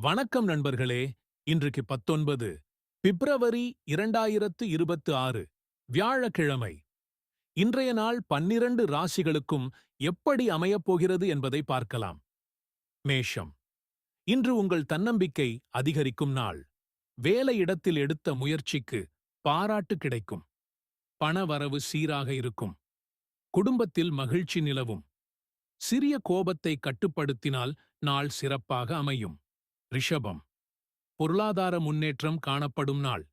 வணக்கம் நண்பர்களே. இன்றைக்கு பத்தொன்பது பிப்ரவரி இரண்டாயிரத்து இருபத்து ஆறு வியாழக்கிழமை. இன்றைய நாள் பன்னிரண்டு ராசிகளுக்கும் எப்படி அமையப் போகிறது என்பதை பார்க்கலாம். மேஷம். இன்று உங்கள் தன்னம்பிக்கை அதிகரிக்கும் நாள். வேலையிடத்தில் எடுத்த முயற்சிக்கு பாராட்டு கிடைக்கும். பணவரவு சீராக இருக்கும். குடும்பத்தில் மகிழ்ச்சி நிலவும். சிறிய கோபத்தை கட்டுப்படுத்தினால் நாள் சிறப்பாக அமையும். ரிஷபம் பொருளாதார முன்னேற்றம் காணப்படும் நாள்.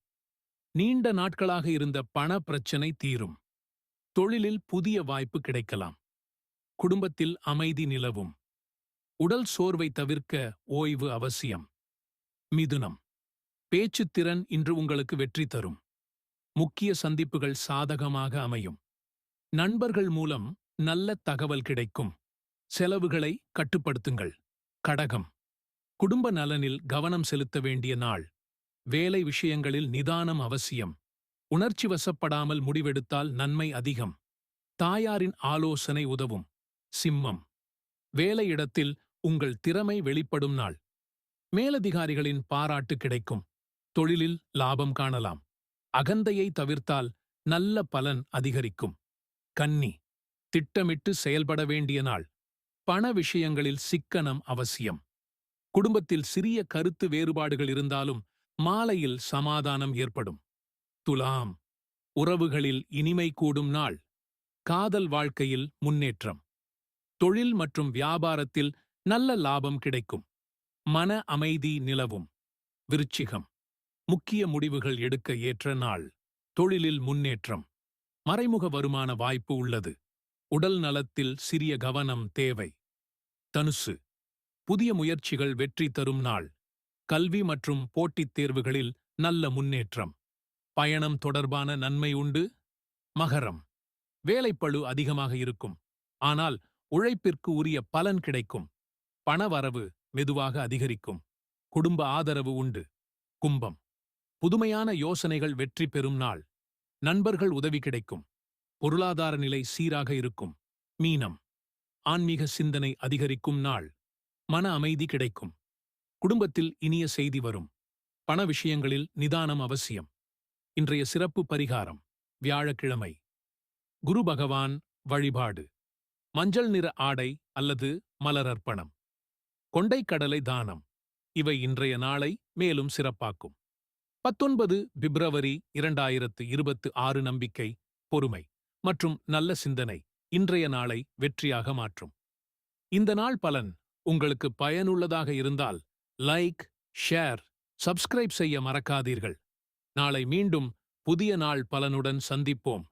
நீண்ட நாட்களாக இருந்த பண பிரச்சனை தீரும். தொழிலில் புதிய வாய்ப்பு கிடைக்கலாம். குடும்பத்தில் அமைதி நிலவும். உடல் சோர்வை தவிர்க்க ஓய்வு அவசியம். மிதுனம் பேச்சுத்திறன் இன்று உங்களுக்கு வெற்றி தரும். முக்கிய சந்திப்புகள் சாதகமாக அமையும். நண்பர்கள் மூலம் நல்ல தகவல் கிடைக்கும். செலவுகளை கட்டுப்படுத்துங்கள். கடகம் குடும்ப நலனில் கவனம் செலுத்த வேண்டிய நாள். வேலை விஷயங்களில் நிதானம் அவசியம். உணர்ச்சி வசப்படாமல் முடிவெடுத்தால் நன்மை அதிகம். தாயாரின் ஆலோசனை உதவும். சிம்மம். வேலையிடத்தில் உங்கள் திறமை வெளிப்படும் நாள். மேலதிகாரிகளின் பாராட்டு கிடைக்கும். தொழிலில் லாபம் காணலாம். அகந்தையை தவிர்த்தால் நல்ல பலன் அதிகரிக்கும். கன்னி. திட்டமிட்டு செயல்பட வேண்டிய நாள். பண விஷயங்களில் சிக்கனம் அவசியம். குடும்பத்தில் சிறிய கருத்து வேறுபாடுகள் இருந்தாலும் மாலையில் சமாதானம் ஏற்படும். துலாம் உறவுகளில் இனிமை கூடும் நாள் காதல் வாழ்க்கையில் முன்னேற்றம். தொழில் மற்றும் வியாபாரத்தில் நல்ல லாபம் கிடைக்கும். மன அமைதி நிலவும். விருச்சிகம் முக்கிய முடிவுகள் எடுக்க ஏற்ற நாள் தொழிலில் முன்னேற்றம். மறைமுக வருமான வாய்ப்பு உள்ளது. உடல் நலத்தில் சிறிய கவனம் தேவை. தனுசு புதிய முயற்சிகள் வெற்றி தரும் நாள். கல்வி மற்றும் போட்டித் தேர்வுகளில் நல்ல முன்னேற்றம். பயணம் தொடர்பான நன்மை உண்டு. மகரம். வேலைப்பழு அதிகமாக இருக்கும். ஆனால் உழைப்பிற்கு உரிய பலன் கிடைக்கும். பணவரவு மெதுவாக அதிகரிக்கும். குடும்ப ஆதரவு உண்டு. கும்பம். புதுமையான யோசனைகள் வெற்றி பெறும் நாள். நண்பர்கள் உதவி கிடைக்கும். பொருளாதார நிலை சீராக இருக்கும். மீனம். ஆன்மீக சிந்தனை அதிகரிக்கும் நாள். மன அமைதி கிடைக்கும். குடும்பத்தில் இனிய செய்தி வரும். பண விஷயங்களில் நிதானம் அவசியம். இன்றைய சிறப்பு பரிகாரம். வியாழக்கிழமை. குரு பகவான் வழிபாடு. மஞ்சள் நிற ஆடை அல்லது மலரர்ப்பணம் கொண்டைக்கடலை தானம். இவை இன்றைய நாளை மேலும் சிறப்பாக்கும். பத்தொன்பது பிப்ரவரி இரண்டாயிரத்து இருபத்து ஆறு நம்பிக்கை பொறுமை மற்றும் நல்ல சிந்தனை இன்றைய நாளை வெற்றியாக மாற்றும். இந்த நாள் பலன் உங்களுக்கு பயனுள்ளதாக இருந்தால் லைக் ஷேர் சப்ஸ்கிரைப் செய்ய மறக்காதீர்கள். நாளை மீண்டும் புதிய நாள் பலனுடன் சந்திப்போம்.